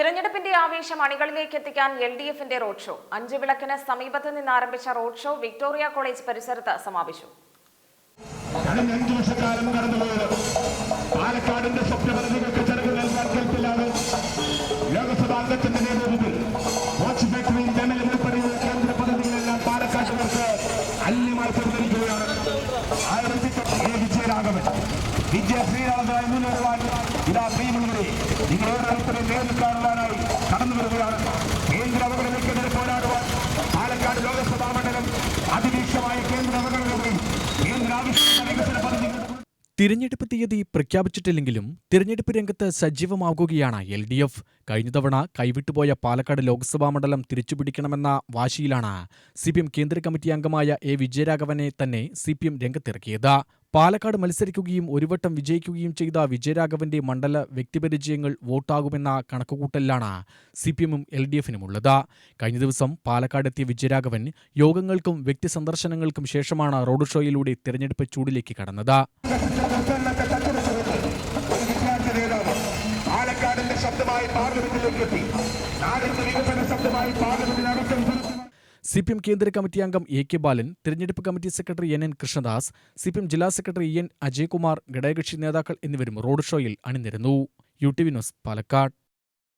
തിരഞ്ഞെടുപ്പിന്റെ ആവേശം അണികളിലേക്ക് എത്തിക്കാൻ എൽ ഡി എഫിന്റെ റോഡ് ഷോ. അഞ്ചു വിളക്കിന് സമീപത്ത് നിന്ന് ആരംഭിച്ച റോഡ് ഷോ വിക്ടോറിയ കോളേജ് പരിസരത്ത് സമാപിച്ചു. വർഷക്കാലം ആയിരത്തി വിജയരാഘവൻ വിജയ ശ്രീരാമനായി മുന്നേറുവാൻ ഇതാ പ്രിയമുള്ളവരെ നിങ്ങൾ ഓരോരുത്തരെ നേരിൽ കടന്നു വരികയാണ്. കേന്ദ്ര അവഗണനയ്ക്കെതിരെ പോരാടുവാൻ പാലക്കാട് ലോകസഭാ മണ്ഡലം അതിരൂക്ഷമായ കേന്ദ്ര അവഗണനകളെയും കേന്ദ്ര ആവിഷ്കൃത വികസന പദ്ധതികൾ തിരഞ്ഞെടുപ്പ് തീയതി പ്രഖ്യാപിച്ചിട്ടില്ലെങ്കിലും തിരഞ്ഞെടുപ്പ് രംഗത്ത് സജീവമാകുകയാണ് എൽ ഡി എഫ്. കഴിഞ്ഞ തവണ കൈവിട്ടുപോയ പാലക്കാട് ലോക്സഭാ മണ്ഡലം തിരിച്ചുപിടിക്കണമെന്ന വാശിയിലാണ് സി പി എം കേന്ദ്ര കമ്മിറ്റി അംഗമായ എ വിജയരാഘവനെ തന്നെ സി പി എം രംഗത്തിറക്കിയത്. പാലക്കാട് മത്സരിക്കുകയും ഒരുവട്ടം വിജയിക്കുകയും ചെയ്ത വിജയരാഘവന്റെ മണ്ഡല വ്യക്തിപരിചയങ്ങൾ വോട്ടാകുമെന്ന കണക്കുകൂട്ടലിലാണ് സി പി എമ്മും എൽ ഡി എഫിനുമുള്ളത് കഴിഞ്ഞ ദിവസം പാലക്കാടെത്തിയ വിജയരാഘവൻ യോഗങ്ങൾക്കും വ്യക്തി സന്ദർശനങ്ങൾക്കും ശേഷമാണ് റോഡ് ഷോയിലൂടെ തിരഞ്ഞെടുപ്പ് ചൂടിലേക്ക് കടന്നത്. ശബ്ദമായി പാർലമെന്റിലേക്ക് എത്തി. ശബ്ദമായി പാർലമെന്റിനകത്തും സി പി എം കേന്ദ്ര കമ്മിറ്റി അംഗം എ കെ ബാലൻ തിരഞ്ഞെടുപ്പ് committee secretary N N Krishnadas C P M ജില്ലാ സെക്രട്ടറി എൻ അജയ്കുമാർ ഘടകകക്ഷി നേതാക്കൾ എന്നിവരും റോഡ് ഷോയിൽ അണിനിരന്നു. U T V news Palakkad.